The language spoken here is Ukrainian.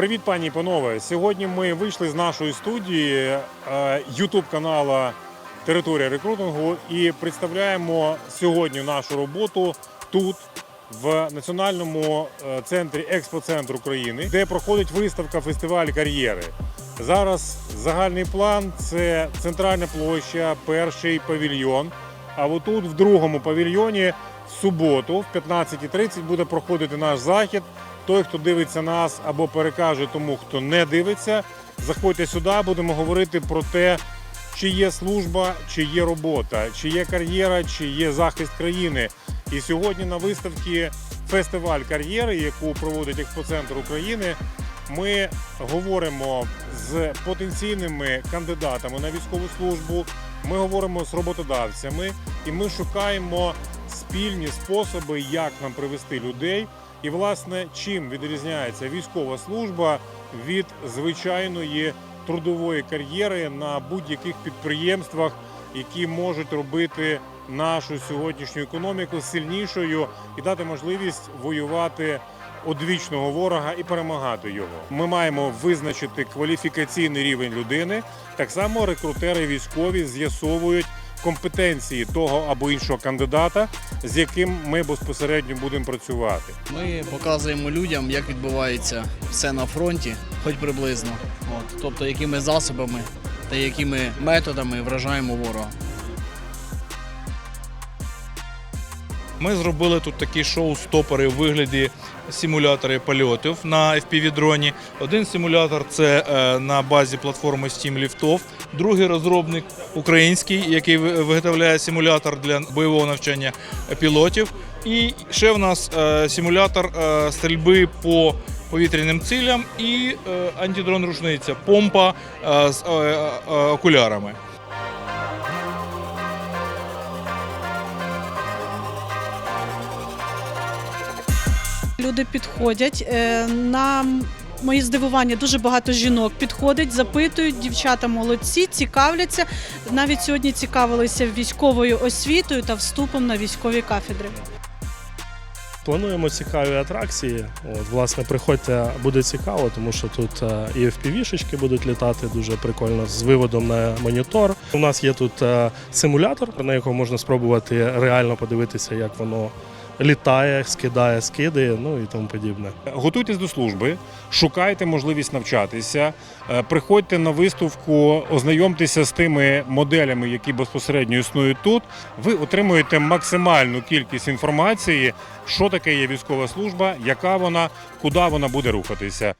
Привіт, пані і панове. Сьогодні ми вийшли з нашої студії youtube канала Територія рекрутингу і представляємо сьогодні нашу роботу тут, в Національному е, центрі експоцентр України, де проходить виставка фестиваль кар'єри. Зараз загальний план це центральна площа, перший павільйон. А отут, в другому павільйоні, в суботу, в 15.30 буде проходити наш захід. Той, хто дивиться нас або перекаже тому, хто не дивиться, заходьте сюди, будемо говорити про те, чи є служба, чи є робота, чи є кар'єра, чи є захист країни. І сьогодні на виставці фестиваль кар'єри, яку проводить експоцентр України, ми говоримо з потенційними кандидатами на військову службу. Ми говоримо з роботодавцями, і ми шукаємо спільні способи, як нам привести людей. І, власне, чим відрізняється військова служба від звичайної трудової кар'єри на будь-яких підприємствах, які можуть робити нашу сьогоднішню економіку сильнішою і дати можливість воювати одвічного ворога і перемагати його. Ми маємо визначити кваліфікаційний рівень людини. Так само рекрутери військові з'ясовують компетенції того або іншого кандидата, з яким ми безпосередньо будемо працювати. Ми показуємо людям, як відбувається все на фронті, хоч приблизно. От, тобто, якими засобами та якими методами вражаємо ворога. Ми зробили тут такі шоу-стопери у вигляді симулятори польотів на FPV-дроні. Один симулятор це е, на базі платформи Steam Ліфтов. Другий розробник український, який виготовляє симулятор для бойового навчання пілотів. І ще в нас е, симулятор е, стрільби по повітряним цілям і антидрон рушниця, помпа з окулярами. Люди підходять е, на мої здивування. Дуже багато жінок підходить, запитують, дівчата молодці, цікавляться. Навіть сьогодні цікавилися військовою освітою та вступом на військові кафедри. Плануємо цікаві атракції. От, власне, приходьте, буде цікаво, тому що тут е, і FPV-шечки будуть літати дуже прикольно з виводом на монітор. У нас є тут е, симулятор, на якому можна спробувати реально подивитися, як воно літає, скидає скиди, ну і тому подібне. Готуйтесь до служби, шукайте можливість навчатися, е, приходьте на виставку, ознайомтеся з тими моделями, які безпосередньо існують тут. Ви отримуєте максимальну кількість інформації, що таке є військова служба, яка вона, куди вона буде рухатися.